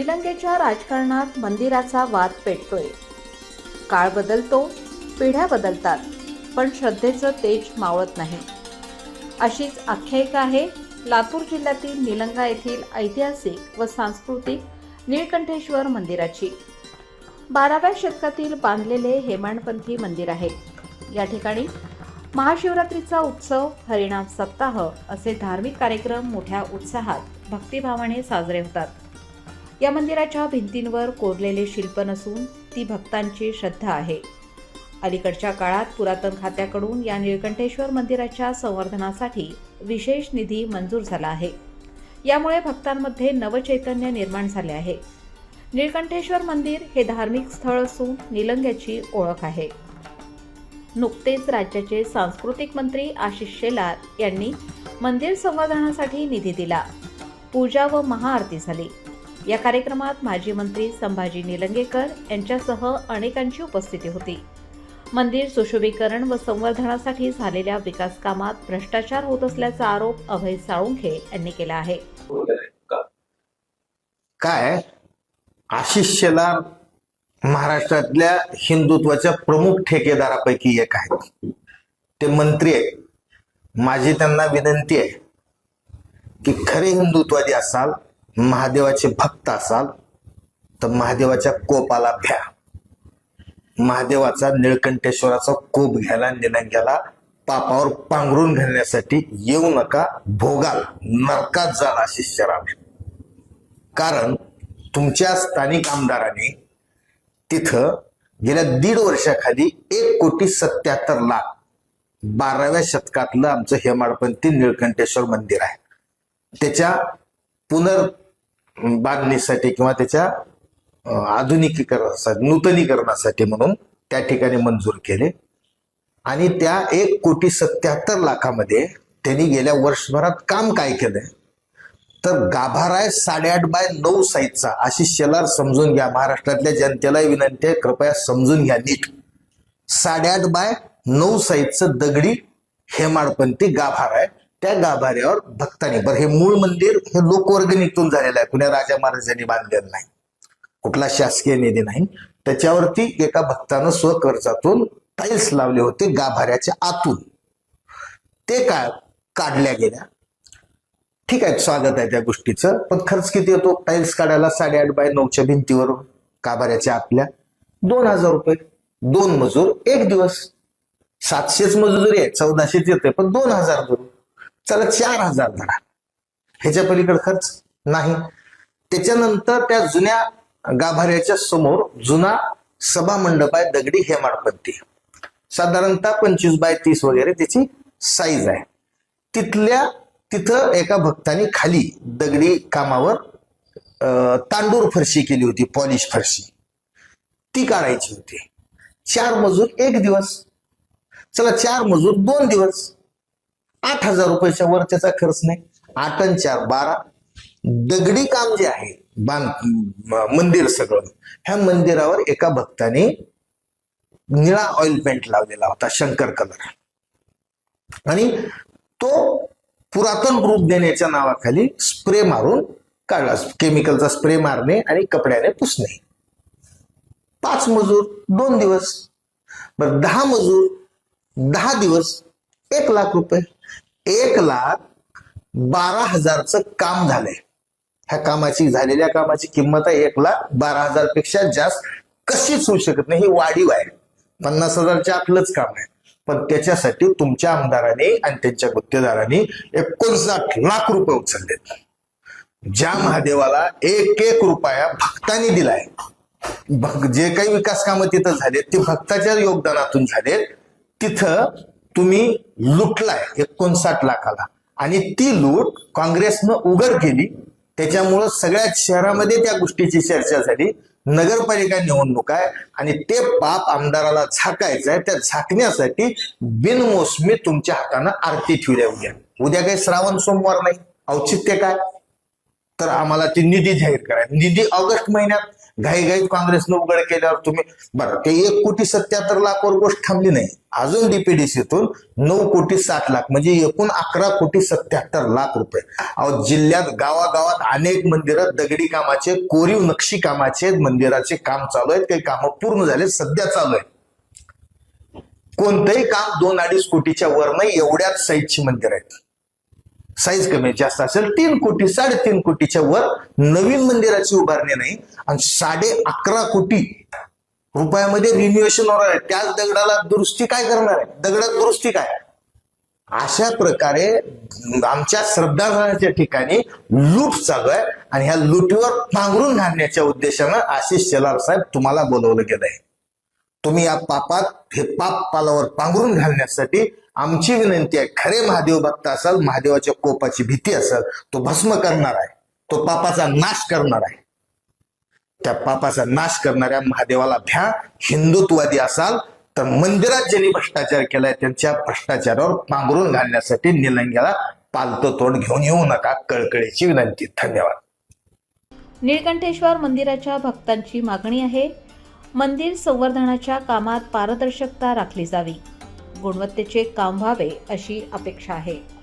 निलंगेच्या राजकारणात मंदिराचा वाद पेटतोय. काळ बदलतो पिढ्या बदलतात पण श्रद्धेचं तेज मावळत नाही. अशीच आख्यायिका आहे लातूर जिल्ह्यातील निलंगा येथील ऐतिहासिक व सांस्कृतिक निळकंठेश्वर मंदिराची. बाराव्या शतकातील बांधलेले हेमाडपंथी मंदिर आहे. या ठिकाणी महाशिवरात्रीचा उत्सव हरिणाम सप्ताह असे धार्मिक कार्यक्रम मोठ्या उत्साहात भक्तिभावाने साजरे होतात. या मंदिराच्या भिंतींवर कोरलेले शिल्प नसून ती भक्तांची श्रद्धा आहे. अलीकडच्या काळात पुरातन खात्याकडून या निळकंठेश्वर मंदिराच्या संवर्धनासाठी विशेष निधी मंजूर झाला आहे. यामुळे भक्तांमध्ये नवचैतन्य निर्माण झाले आहे. निळकंठेश्वर मंदिर हे धार्मिक स्थळ असून निलंग्याची ओळख आहे. नुकतेच राज्याचे सांस्कृतिक मंत्री आशिष शेलार यांनी मंदिर संवर्धनासाठी निधी दिला. पूजा व महाआरती झाली. या कार्यक्रमात माजी मंत्री संभाजी निलंगेकर यांच्यासह अनेकांची उपस्थिती होती. मंदिर सुशोभीकरण व संवर्धनासाठी झालेल्या विकास कामात भ्रष्टाचार होत असल्याचा आरोप अभय साळुंखे यांनी केला आहे. काय? आशिष शेलार महाराष्ट्रातल्या हिंदुत्वाच्या प्रमुख ठेकेदारापैकी एक आहेत. ते मंत्री आहेत. माझी त्यांना विनंती आहे की खरे हिंदुत्वादी असाल महादेवाचे भक्त असाल तर महादेवाच्या कोपाला भ्या. महादेवाचा निळकंठेश्वराचा कोप घ्यायला निलंग्याला पापावर पांघरून घालण्यासाठी येऊ नका भोगाल नरकात जाल अशी शराब कारण तुमच्या स्थानिक आमदाराने तिथं गेल्या दीड वर्षाखाली एक कोटी सत्याहत्तर लाख बाराव्या शतकातलं आमचं हेमाडपंथी निळकंठेश्वर मंदिर आहे. त्याच्या पुनर बांधणीसाठी किंवा त्याच्या आधुनिकीकरणासाठी नूतनीकरणासाठी म्हणून त्या ठिकाणी मंजूर केले. आणि त्या एक कोटी सत्याहत्तर लाखामध्ये त्यांनी गेल्या वर्षभरात काम काय केलंय? तर गाभारा आहे साडेआठ बाय नऊ साईजचा अशी शेलार समजून घ्या. महाराष्ट्रातल्या जनतेला विनंती आहे कृपया समजून घ्या नीट. साडेआठ बाय नऊ साईजचं दगडी हेमाडपंथी गाभारा आहे त्या गाभाऱ्यावर भक्तांनी. बरं हे मूळ मंदिर हे लोकवर्गणीतून झालेलं आहे. कुण्या राजा महाराजांनी बांधलेलं नाही. कुठला शासकीय निधी नाही. त्याच्यावरती एका भक्तानं स्वखर्चातून टाईल्स लावले होते गाभाऱ्याच्या आतून. ते का काढल्या गेल्या. ठीक आहे स्वागत आहे त्या गोष्टीचं. पण खर्च किती येतो? टाईल्स काढायला साडेआठ बाय नऊच्या भिंतीवर गाभाऱ्याच्या आपल्या दोन हजार रुपये. दोन मजूर एक दिवस. सातशेच मजुरी आहे. चौदाशेच येते पण दोन हजार धरू चला चार हजार धरा. ह्याच्या पलीकडे खर्च नाही. त्याच्यानंतर त्या जुन्या गाभाऱ्याच्या समोर जुना सभा मंडप आहे दगडी हेमाडपंथी साधारणतः पंचवीस बाय तीस वगैरे त्याची साईज आहे. तिथल्या तिथं एका भक्तानी खाली दगडी कामावर तांडूर फरशी केली होती पॉलिश फरशी. ती काढायची होती. चार मजूर एक दिवस. चला चार मजूर दोन दिवस. आठ हजार रुपयाच्या वर त्याचा खर्च नाही. आठ आणि चार बारा. दगडी काम जे आहे बांध मंदिर सगळं ह्या मंदिरावर एका भक्ताने निळा ऑइल पेंट लावलेला होता शंकर कलर आणि तो पुरातन रूप देण्याच्या नावाखाली स्प्रे मारून काढला. केमिकलचा स्प्रे मारणे आणि कपड्याने पुसणे. पाच मजूर दोन दिवस. बर दहा मजूर दहा दिवस एक लाख रुपये. एक लाख बारा हजारचं काम झालंय. ह्या कामाची झालेल्या कामाची किंमत आहे एक लाख बारा हजारपेक्षा जास्त. कशीच होऊ शकत नाही ही वाढीव आहे. पन्नास हजारच्या आपलंच काम आहे. पण त्याच्यासाठी तुमच्या आमदाराने आणि त्यांच्या गुत्तेदारांनी एकोणसाठ लाख रुपये उचललेत ज्या महादेवाला एक एक रुपया भक्तांनी दिलाय. भक जे काही विकास कामं तिथं झालेत ते भक्ताच्या योगदानातून झालेत. तिथं तुम्ही लुटलाय एकोणसाठ लाखाला. आणि ती लूट काँग्रेसनं उघड केली. त्याच्यामुळं सगळ्या शहरामध्ये त्या गोष्टीची चर्चा झाली. नगरपालिका निवडणूक आहे. आणि ते पाप आमदाराला झाकायचं आहे त्या झाकण्यासाठी बिनमोसमी तुमच्या हातानं आरती ठेवल्या उद्या. उद्या काही श्रावण सोमवार नाही. औचित्य काय? तर आम्हाला ती निधी जाहीर करायची निधी ऑगस्ट महिन्यात घाईघाईत काँग्रेसनं उघड केल्यावर तुम्ही बरं ते एक कोटी सत्याहत्तर लाखवर गोष्ट थांबली नाही. अजून डीपीडीसीतून नऊ कोटी साठ लाख म्हणजे एकूण अकरा कोटी सत्याहत्तर लाख रुपये. अहो जिल्ह्यात गावागावात अनेक मंदिरं दगडी कामाचे कोरीव नक्षी कामाचे मंदिराचे काम चालू आहेत. काही कामं पूर्ण झाले सध्या चालू आहेत. कोणतंही काम दोन अडीच कोटीच्या वर नाही एवढ्याच साईजची मंदिर आहेत. साईज कमी जास्त असेल तीन कोटी साडेतीन कोटीच्या वर नवीन मंदिराची उभारणी नाही. आणि साडे अकरा कोटी रुपयामध्ये रिन्युएशन होणार आहे. त्याच दगडाला दुरुस्ती काय करणार आहे? दगडात दुरुस्ती काय? अशा प्रकारे आमच्या श्रद्धास्थानाच्या ठिकाणी लूट चालू आहे. आणि ह्या लुटीवर पांघरून घालण्याच्या उद्देशानं आशिष शेलार साहेब तुम्हाला बोलवलं गेलं आहे तुम्ही या पापात हे पाप पालावर पांघरून घालण्यासाठी आमची विनंती आहे खरे महादेव भक्त असाल महादेवाच्या कोपाची भीती असेल तो भस्म करणार आहे तो पापाचा नाश करणार आहे. त्या पापाचा नाश करणाऱ्या महादेवाला भ्या हिंदुत्ववादी असाल तर मंदिरात ज्यांनी भ्रष्टाचार केलाय त्यांच्या भ्रष्टाचारावर पांघरून घालण्यासाठी निलंग्याला पालतं तोंड घेऊन येऊ नका कळकळीची विनंती. धन्यवाद. निळकंठेश्वर मंदिराच्या भक्तांची मागणी आहे मंदिर संवर्धनाच्या कामात पारदर्शकता राखली जावी. गुणवत्तेचे काम व्हावे अशी अपेक्षा आहे.